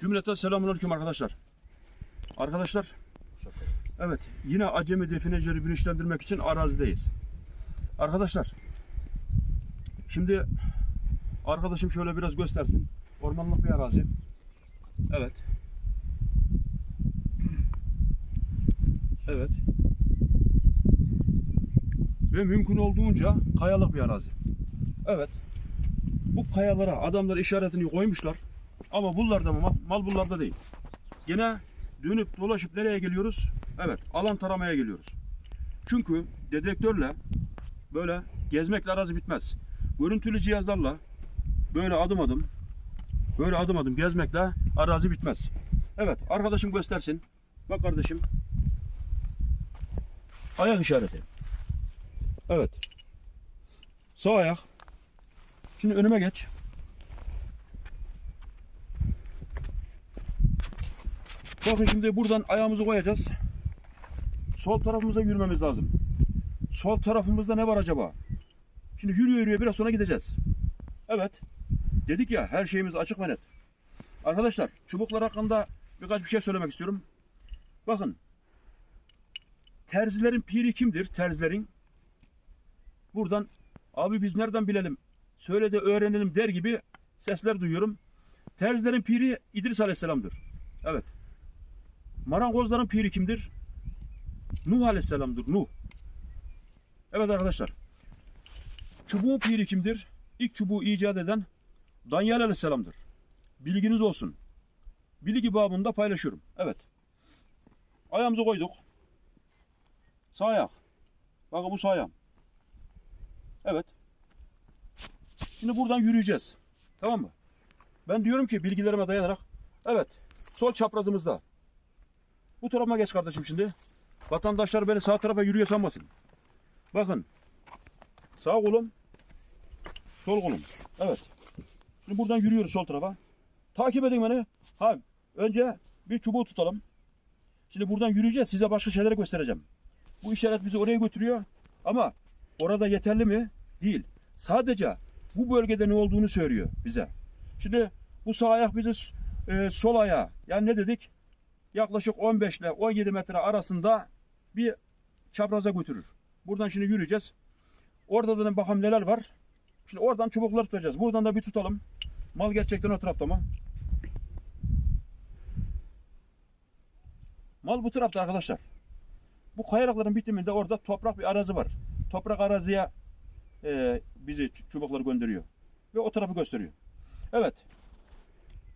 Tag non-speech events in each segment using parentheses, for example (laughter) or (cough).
Cümleten selamünaleyküm arkadaşlar. Arkadaşlar, evet yine acemi definecileri bilinçlendirmek için arazideyiz. Arkadaşlar, şimdi arkadaşım şöyle biraz göstersin. Ormanlık bir arazi. Evet. Evet. Ve mümkün olduğunca kayalık bir arazi. Evet. Bu kayalara adamlar işaretini koymuşlar. Ama bunlarda mı? Mal, bunlarda değil. Gene dönüp dolaşıp nereye geliyoruz? Evet, alan taramaya geliyoruz. Çünkü dedektörle böyle gezmekle arazi bitmez. Görüntülü cihazlarla böyle adım adım böyle adım adım gezmekle arazi bitmez. Evet, arkadaşım göstersin. Bak kardeşim. Ayak işareti. Evet. Sağ ayak. Şimdi önüme geç. Bakın şimdi buradan ayağımızı koyacağız. Sol tarafımıza yürümemiz lazım. Sol tarafımızda ne var acaba? Şimdi yürüyor yürüyor biraz sonra gideceğiz. Evet. Dedik ya her şeyimiz açık ve net. Arkadaşlar çubuklar hakkında birkaç bir şey söylemek istiyorum. Bakın. Terzilerin piri kimdir? Terzilerin. Buradan abi biz nereden bilelim? Söyle de öğrenelim der gibi sesler duyuyorum. Terzilerin piri İdris Aleyhisselam'dır. Evet. Marangozların piri kimdir? Nuh Aleyhisselam'dır. Nuh. Evet arkadaşlar. Çubuğun piri kimdir? İlk çubuğu icat eden Danyal Aleyhisselam'dır. Bilginiz olsun. Bilgi babında paylaşıyorum. Evet. Ayağımızı koyduk. Sağ ayak. Bakın bu sağ ayağım. Evet. Şimdi buradan yürüyeceğiz. Tamam mı? Ben diyorum ki bilgilerime dayanarak. Evet. Sol çaprazımızda. Bu tarafa geç kardeşim şimdi. Vatandaşlar beni sağ tarafa yürüyor sanmasın. Bakın. Sağ kolum. Sol kolum. Evet. Şimdi buradan yürüyoruz sol tarafa. Takip edin beni. Ha, önce bir çubuğu tutalım. Şimdi buradan yürüyeceğiz. Size başka şeyleri göstereceğim. Bu işaret bizi oraya götürüyor. Ama orada yeterli mi? Değil. Sadece bu bölgede ne olduğunu söylüyor bize. Şimdi bu sağ ayak bizi e, sol ayağa. Yani ne dedik? Yaklaşık 15 ile 17 metre arasında bir çapraza götürür. Buradan şimdi yürüyeceğiz. Orada da bakalım neler var. Şimdi oradan çubukları tutacağız. Buradan da bir tutalım. Mal gerçekten o tarafta mı? Mal bu tarafta arkadaşlar. Bu kayalıkların bitiminde orada toprak bir arazi var. Toprak araziye e, bizi çubukları gönderiyor. Ve o tarafı gösteriyor. Evet.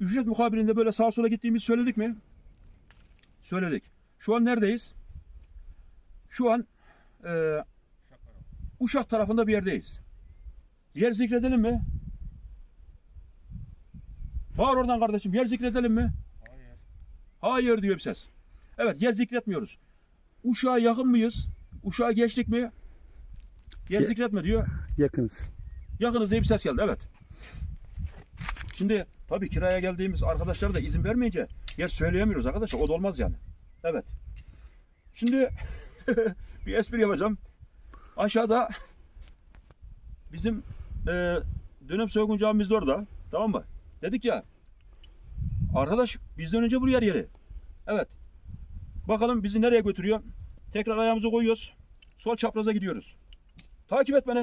Ücret mukabilinde böyle sağa sola gittiğimizi söyledik mi? Söyledik. Şu an neredeyiz? Şu an e, Uşak tarafında bir yerdeyiz. Yer zikredelim mi? Bağır oradan kardeşim. Yer zikredelim mi? Hayır. Hayır diyor bir ses. Evet yer zikretmiyoruz. Uşağa yakın mıyız? Uşağa geçtik mi? Yer Ye- zikretme diyor. Yakınız. Yakınız diye bir ses geldi. Evet. Şimdi tabii kiraya geldiğimiz arkadaşlara da izin vermeyince yer söyleyemiyoruz arkadaşlar. O da olmaz yani. Evet. Şimdi (laughs) bir espri yapacağım. Aşağıda bizim e, dönem soygun camimiz de orada. Tamam mı? Dedik ya arkadaş bizden önce buraya yeri. Evet. Bakalım bizi nereye götürüyor? Tekrar ayağımızı koyuyoruz. Sol çapraza gidiyoruz. Takip et beni.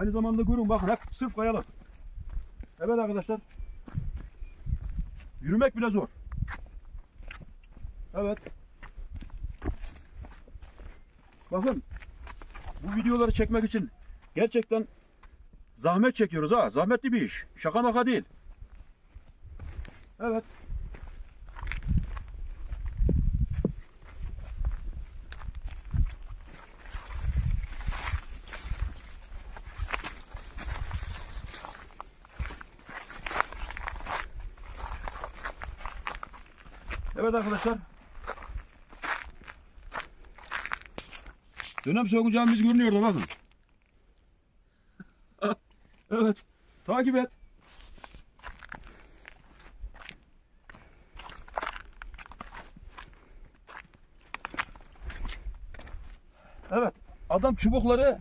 Aynı zamanda görün bakın hep sırf kayalık. Evet arkadaşlar. Yürümek bile zor. Evet. Bakın. Bu videoları çekmek için gerçekten zahmet çekiyoruz ha. Zahmetli bir iş. Şaka maka değil. Evet. Evet arkadaşlar. Dönem camimiz görünüyor da bakın. (laughs) evet. Takip et. Evet. Adam çubukları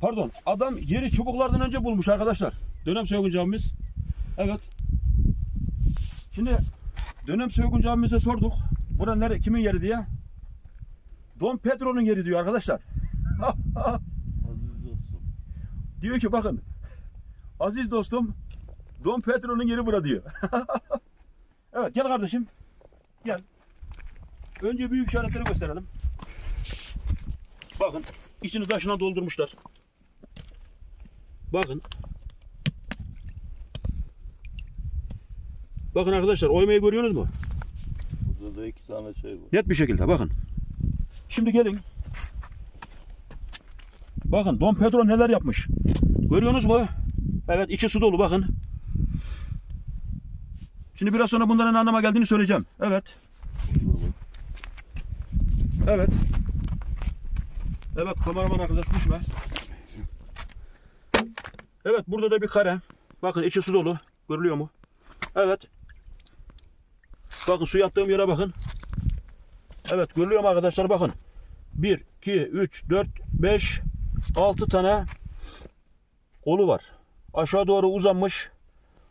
pardon adam yeri çubuklardan önce bulmuş arkadaşlar. Dönem soygun camimiz. Evet. Şimdi dönem soygun camimize sorduk. Bura nere, kimin yeri diye. Don Pedro'nun yeri diyor arkadaşlar. (laughs) Aziz dostum. diyor ki bakın. Aziz dostum Don Pedro'nun yeri bura diyor. (laughs) evet gel kardeşim. Gel. Önce büyük işaretleri gösterelim. Bakın içini taşına doldurmuşlar. Bakın. Bakın arkadaşlar oymayı görüyorsunuz mu? Burada da iki tane şey var. Net bir şekilde bakın. Şimdi gelin. Bakın Don Pedro neler yapmış. Görüyorsunuz mu? Evet içi su dolu bakın. Şimdi biraz sonra bunların anlama geldiğini söyleyeceğim. Evet. Evet. Evet kameraman arkadaş düşme. Evet burada da bir kare. Bakın içi su dolu. Görülüyor mu? Evet. Bakın su yattığım yere bakın. Evet görülüyor mu arkadaşlar bakın. 1, 2, 3, 4, 5, 6 tane kolu var. Aşağı doğru uzanmış.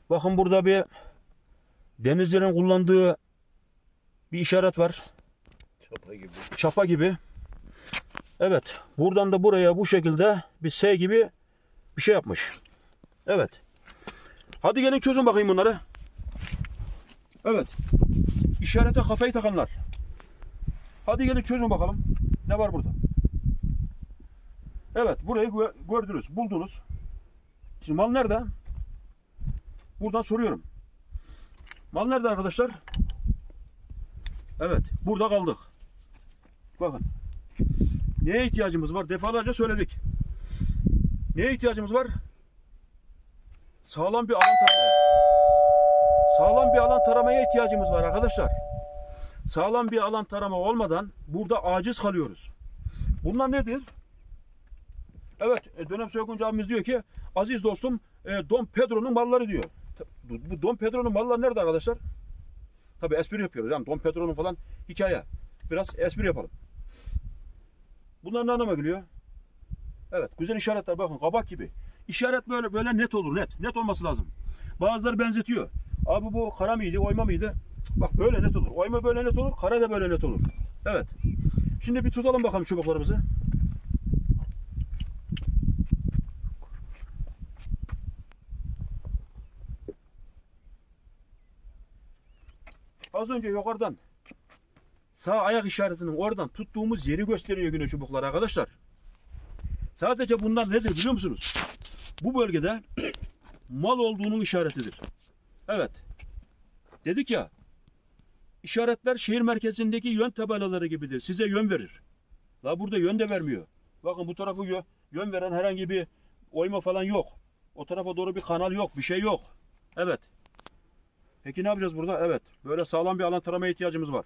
Bakın burada bir denizlerin kullandığı bir işaret var Çapa gibi. çapa gibi. Evet. Buradan da buraya bu şekilde bir S gibi bir şey yapmış. Evet. Hadi gelin çözün bakayım bunları. Evet. İşarete kafayı takanlar. Hadi gelin çözün bakalım. Ne var burada? Evet. Burayı gö- gördünüz. Buldunuz. Şimdi mal nerede? Buradan soruyorum. Mal nerede arkadaşlar? Evet. Burada kaldık. Bakın. Neye ihtiyacımız var? Defalarca söyledik. Neye ihtiyacımız var? Sağlam bir alan taramaya. Sağlam bir alan taramaya ihtiyacımız var arkadaşlar. Sağlam bir alan tarama olmadan burada aciz kalıyoruz. Bunlar nedir? Evet, e, dönem soyguncu abimiz diyor ki aziz dostum e, Don Pedro'nun malları diyor. Bu, Don Pedro'nun malları nerede arkadaşlar? Tabi espri yapıyoruz. Yani Don Pedro'nun falan hikaye. Biraz espri yapalım. Bunlar ne anlama geliyor? Evet güzel işaretler bakın kabak gibi. İşaret böyle böyle net olur net. Net olması lazım. Bazıları benzetiyor. Abi bu kara mıydı oyma mıydı? Bak böyle net olur. Oyma böyle net olur. Kara da böyle net olur. Evet. Şimdi bir tutalım bakalım çubuklarımızı. Az önce yukarıdan sağ ayak işaretinin oradan tuttuğumuz yeri gösteriyor güneş çubukları arkadaşlar. Sadece bunlar nedir biliyor musunuz? Bu bölgede (clears throat) mal olduğunun işaretidir. Evet. Dedik ya işaretler şehir merkezindeki yön tabelaları gibidir. Size yön verir. La burada yön de vermiyor. Bakın bu tarafı yö- yön veren herhangi bir oyma falan yok. O tarafa doğru bir kanal yok. Bir şey yok. Evet. Peki ne yapacağız burada? Evet. Böyle sağlam bir alan taramaya ihtiyacımız var.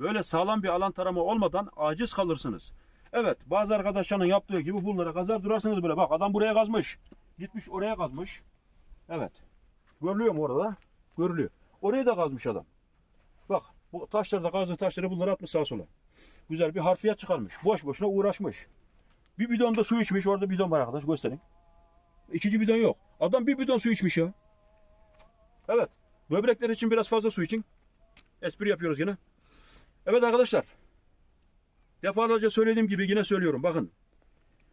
Böyle sağlam bir alan tarama olmadan aciz kalırsınız. Evet bazı arkadaşların yaptığı gibi bunlara kazar durarsınız böyle. Bak adam buraya kazmış. Gitmiş oraya kazmış. Evet. Görülüyor mu orada? Görülüyor. Oraya da kazmış adam. Bak bu taşları da kazdığı taşları bunları atmış sağa sola. Güzel bir harfiyat çıkarmış. Boş boşuna uğraşmış. Bir bidonda su içmiş. Orada bidon var arkadaş göstereyim. İkinci bidon yok. Adam bir bidon su içmiş ya. Evet. Böbrekler için biraz fazla su için. Espri yapıyoruz yine. Evet arkadaşlar. Defalarca söylediğim gibi yine söylüyorum. Bakın.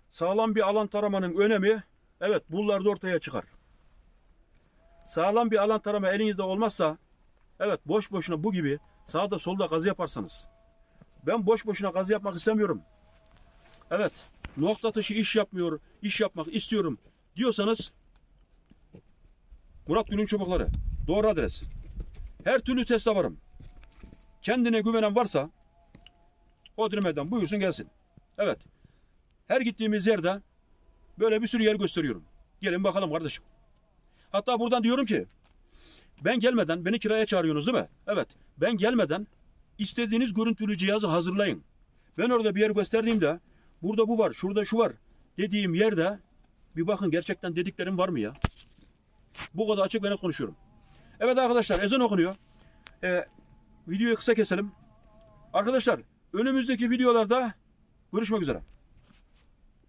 Sağlam bir alan taramanın önemi evet bunlarda ortaya çıkar. Sağlam bir alan tarama elinizde olmazsa evet boş boşuna bu gibi sağda solda kazı yaparsanız ben boş boşuna kazı yapmak istemiyorum. Evet nokta atışı iş yapmıyor, iş yapmak istiyorum diyorsanız Murat Gül'ün çubukları. Doğru adres. Her türlü teste varım. Kendine güvenen varsa Hodrime'den buyursun gelsin. Evet. Her gittiğimiz yerde böyle bir sürü yer gösteriyorum. Gelin bakalım kardeşim. Hatta buradan diyorum ki ben gelmeden beni kiraya çağırıyorsunuz değil mi? Evet. Ben gelmeden istediğiniz görüntülü cihazı hazırlayın. Ben orada bir yer gösterdiğimde burada bu var, şurada şu var dediğim yerde bir bakın gerçekten dediklerim var mı ya? Bu kadar açık ve konuşuyorum. Evet arkadaşlar ezan okunuyor. Ee, videoyu kısa keselim. Arkadaşlar önümüzdeki videolarda görüşmek üzere.